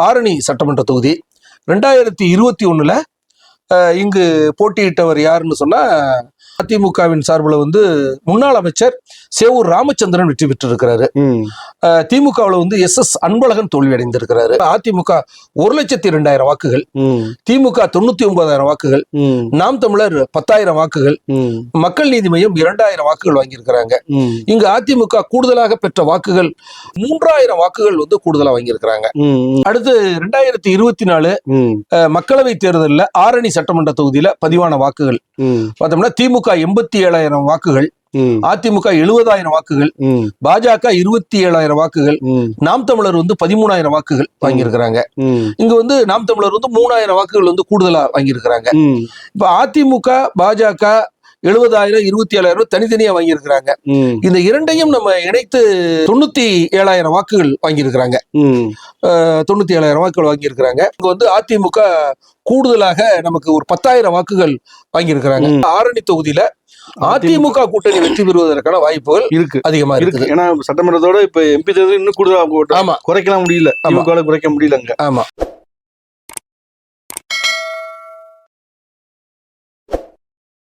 ஆரணி சட்டமன்ற தொகுதி. ரெண்டாயிரத்தி இருபத்தி ஒன்றில் இங்கு போட்டியிட்டவர் யாருன்னு சொன்னா அதிமுகவின் சார்பில் வந்து முன்னாள் அமைச்சர் சேவூர் ராமச்சந்திரன் வெற்றி பெற்றிருக்கிறாரு. திமுகவில் வந்து எஸ் எஸ் அன்பழகன் தோல்வி அடைந்திருக்கிறாரு அதிமுக ஒரு லட்சத்தி இரண்டாயிரம் வாக்குகள். திமுக தொண்ணூத்தி ஒன்பதாயிரம் வாக்குகள். நாம் தமிழர் பத்தாயிரம் வாக்குகள். மக்கள் நீதி மையம் இரண்டாயிரம் வாக்குகள் வாங்கியிருக்கிறாங்க. இங்கு அதிமுக கூடுதலாக பெற்ற வாக்குகள் மூன்றாயிரம் வாக்குகள் வந்து கூடுதலா வாங்கியிருக்கிறாங்க. அடுத்து ரெண்டாயிரத்தி இருபத்தி நாலு. மக்களவை தேர்தலில் ஆரணி சட்டமன்ற தொகுதியில பதிவான வாக்குகள். பார்த்தோம்னா திமுக எண்பத்தி ஏழாயிரம் வாக்குகள். அதிமுக எழுபதாயிரம் வாக்குகள். பாஜக இருபத்தி ஏழாயிரம் வாக்குகள். நாம் தமிழர் வந்து பதிமூணாயிரம் வாக்குகள் வாங்கியிருக்கிறாங்க. இங்க வந்து நாம் தமிழர் வந்து மூணாயிரம் வாக்குகள் வந்து கூடுதலா வாங்கியிருக்கிறாங்க. இப்ப அதிமுக பாஜக எழுபதாயிரம் இருபத்தி ஏழாயிரம் தனித்தனியா வாங்கியிருக்கிறாங்க. இந்த இரண்டையும் நம்ம இணைத்து தொண்ணூத்தி ஏழாயிரம் வாக்குகள் வாங்கியிருக்கிறாங்க. தொண்ணூத்தி ஏழாயிரம் வாக்குகள் வாங்கியிருக்கிறாங்க. இங்க வந்து அதிமுக கூடுதலாக நமக்கு ஒரு பத்தாயிரம் வாக்குகள் வாங்கியிருக்கிறாங்க. ஆரணி தொகுதியில அதிமுக கூட்டணி வெற்றி பெறுவதற்கான வாய்ப்புகள் இருக்கு. அதிகமா இருக்கு. ஏன்னா சட்டமன்றத்தோட இப்ப எம்பி தேர்தல் இன்னும் கூடுதலா போட்டு ஆமா. குறைக்கலாம் முடியல. குறைக்க முடியல அங்க ஆமா.